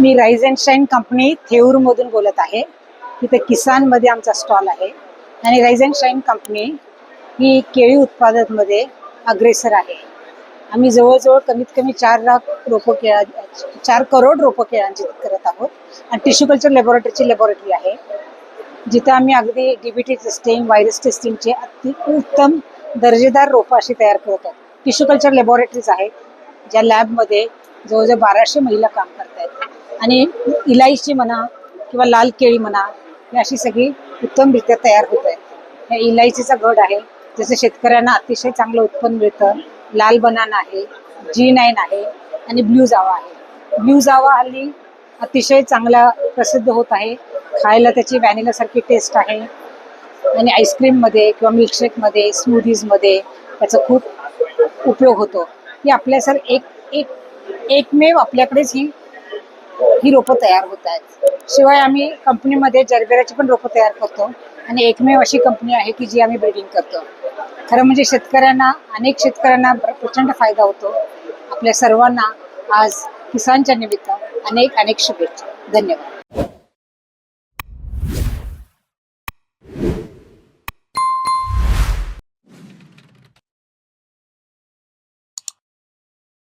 Me rise and shine company थेऊरमधून बोलत आहे. तिथे किसानमध्ये आमचा स्टॉल आहे. आणि राईज अँड शाईन कंपनी ही केळी उत्पादनमध्ये अग्रेसर आहे. आम्ही जवळजवळ कमीत कमी चार लाख रोपं केळा चार करोड रोपं केळांची करत आहोत. आणि टिश्यू कल्चर लॅबोरेटरीची लॅबोरेटरी आहे. जिथं आम्ही अगदी D V T testing virus टेस्टिंगचे अति उत्तम दर्जेदार रोपं अशी तयार करत आहोत. टिश्यू कल्चर लॅबोरेटरीज आहेत. ज्या लॅबमध्ये जवळजवळ बाराशे महिला काम करतायत. आणि इलायची म्हणा किंवा लाल केळी म्हणा ही अशी सगळी उत्तमरित्या तयार होत आहेत या इलायचीचा गड आहे. जसं शेतकऱ्यांना अतिशय चांगलं उत्पन्न मिळतं. लाल बनाना आहे जी नाईन आहे आणि ब्ल्यू जावा आहे. ब्ल्यू जावा हल्ली अतिशय चांगला प्रसिद्ध होत आहे. खायला त्याची व्हॅनिलासारखी टेस्ट आहे. आणि आईस्क्रीममध्ये किंवा मिल्कशेकमध्ये स्मूदीजमध्ये त्याचा खूप उपयोग होतो. ही आपल्या सर एक एक एकमेव आपल्याकडेच ही ही रोपं तयार होत आहेत. शिवाय आम्ही कंपनीमध्ये जरबेराची पण रोपं तयार करतो आणि एकमेव अशी कंपनी आहे की जी आम्ही ब्रिडिंग करतो. खरं म्हणजे शेतकऱ्यांना अनेक शेतकऱ्यांना प्रचंड फायदा होतो. आपल्या सर्वांना आज किसानच्या निमित्त अनेक अनेक शुभेच्छा. धन्यवाद.